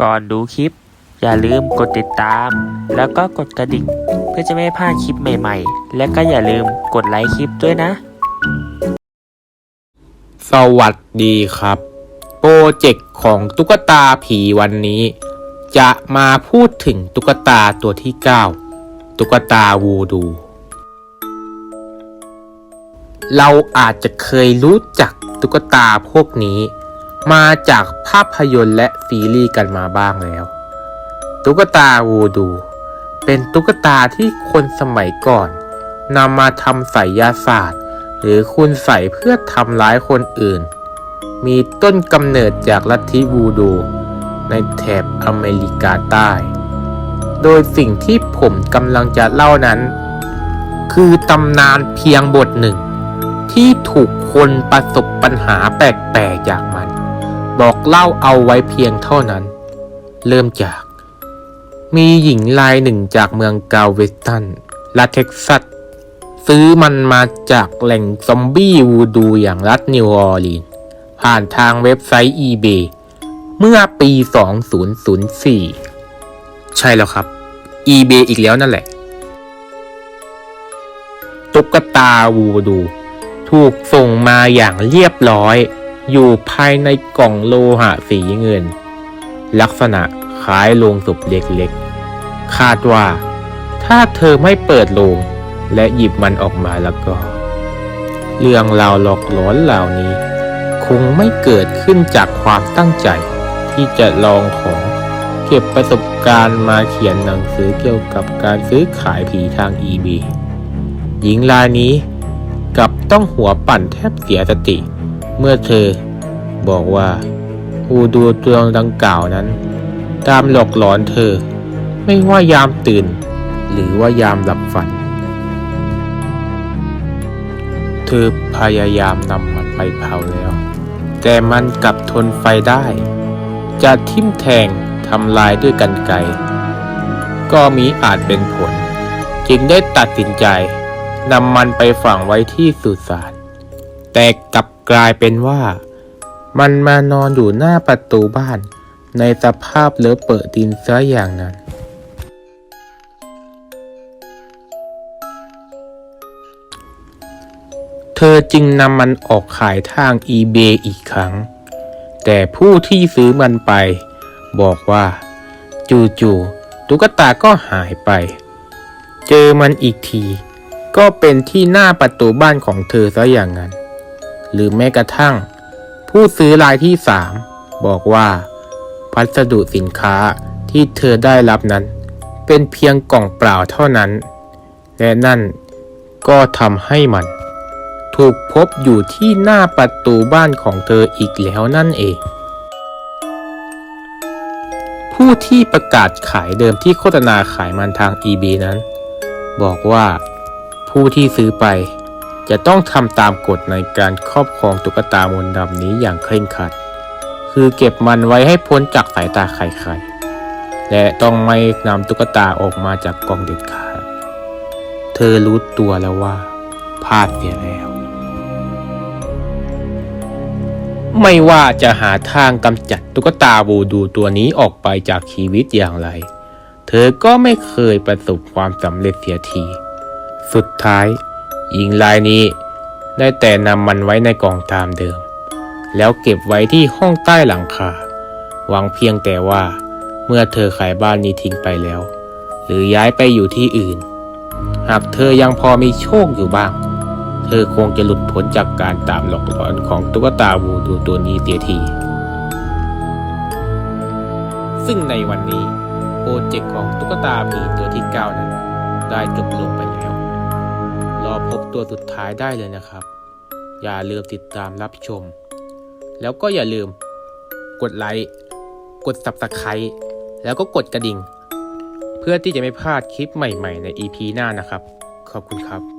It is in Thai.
ก่อนดูคลิป อย่าลืมกดติดตาม แล้วก็กดกระดิ่ง เพื่อจะไม่พลาดคลิปใหม่ๆ และก็อย่าลืมกดไลค์คลิปด้วยนะ สวัสดีครับ โปรเจกต์ของตุ๊กตาผีวันนี้ จะมาพูดถึงตุ๊กตาตัวที่ 9 ตุ๊กตาวูดู เราอาจจะเคยรู้จักตุ๊กตาพวกนี้ มาจากภาพยนตร์และซีรีส์กันมาบ้างแล้ว ตุ๊กตาวูดู เป็นตุ๊กตาที่คนสมัยก่อนนำมาทำไสยาศาสตร์ หรือคุณใส่เพื่อทำร้ายคนอื่น มีต้นกำเนิดจากลัทธิวูดู ในแถบอเมริกาใต้ โดยสิ่งที่ผมกำลังจะเล่านั้น คือตำนานเพียงบทหนึ่ง ที่ถูกคนประสบปัญหาแปลกๆจากมัน บอกเล่าเอาไว้เพียงเท่านั้น เริ่มจาก มีหญิงรายหนึ่งจากเมืองกาเวสตันรัฐเท็กซัส ซื้อมันมาจากแหล่งซอมบี้วูดูอย่างรัฐนิวออร์ลีนผ่านทางเว็บไซต์ eBay เมื่อปี 2004 ใช่แล้วครับ eBay อีกแล้วนั่นแหละ ตุ๊กตาวูดู ถูกส่งมาอย่างเรียบร้อย อยู่ภายในกล่องโลหะสีเงิน ลักษณะคล้ายโลงศพเล็กๆ คาดว่า ถ้าเธอไม่เปิดโลงและหยิบมันออกมาแล้วก็ เรื่องราวหลอกหลอนเหล่านี้ คงไม่เกิดขึ้นจากความตั้งใจ ที่จะลองของเก็บประสบการณ์มาเขียนหนังสือเกี่ยวกับการซื้อขายผีทาง eBay หญิงรายนี้กับต้องหัวปั่นแทบเสียสติ เมื่อเธอบอกว่าผู้ดูตัวดังกล่าวนั้น ตามหลอกหลอนเธอ ไม่ว่ายามตื่น หรือว่ายามหลับฝัน เธอพยายามนำมันไปเผาแล้ว แต่มันกลับทนไฟได้ จะทิ่มแทงทำลายด้วยกันไกก็มีอาจเป็นผล จึงได้ตัดสินใจนำมันไปฝังไว้ที่สุสานแต่กับ กลายเป็นว่า มันมานอนอยู่หน้าประตูบ้าน ในสภาพเลอะเปอะดินซะอย่างนั้น เธอจึงนำมันออกขายทาง eBay อีกครั้ง แต่ผู้ที่ซื้อมันไป บอกว่า จู่ๆตุ๊กตาก็หายไป เจอมันอีกทีก็เป็นที่หน้าประตูบ้านของเธอซะอย่างนั้น หรือแม้กระทั่ง ผู้ซื้อรายที่สามบอกว่า พัสดุสินค้าที่เธอได้รับนั้น เป็นเพียงกล่องเปล่าเท่านั้น และนั่นก็ทำให้มัน ถูกพบอยู่ที่หน้าประตูบ้านของเธออีกแล้วนั่นเอง ผู้ที่ประกาศขายเดิมที่โฆษณาขายมันทาง eBay นั้น บอกว่าผู้ที่ซื้อไป จะต้องทำตามกฎในการครอบครองตุ๊กตามนต์ดำนี้อย่างเคร่งครัด คือเก็บมันไว้ให้พ้นจากสายตาใครๆ และต้องไม่นำตุ๊กตาออกมาจากกล่องเด็ดขาด เธอรู้ตัวแล้วว่าพลาดเสียแล้ว ไม่ว่าจะหาทางกำจัดตุ๊กตาวูดูตัวนี้ออกไปจากชีวิตอย่างไร เธอก็ไม่เคยประสบความสำเร็จเสียที สุดท้าย หญิงรายนี้ได้แต่นำมันไว้ในกล่องตามเดิม แล้วเก็บไว้ที่ห้องใต้หลังคาหวังเพียงแต่ว่าเมื่อเธอขายบ้านนี้ทิ้งไปแล้ว หรือย้ายไปอยู่ที่อื่น หากเธอยังพอมีโชคอยู่บ้าง เธอคงจะหลุดพ้นจากการตามหลอกหลอนของตุ๊กตาวูดูตัวนี้เสียที ซึ่งในวันนี้โปรเจกต์ของตุ๊กตาผีตัวที่ 9 นั้น ได้จบลงไปแล้ว รอพบตัวสุดท้ายได้เลยนะครับ อย่าลืมติดตามรับชม แล้วก็อย่าลืมกดไลค์กด Subscribe แล้วก็กดกระดิ่ง เพื่อที่จะไม่พลาดคลิปใหม่ๆใน EP หน้านะครับ ขอบคุณครับ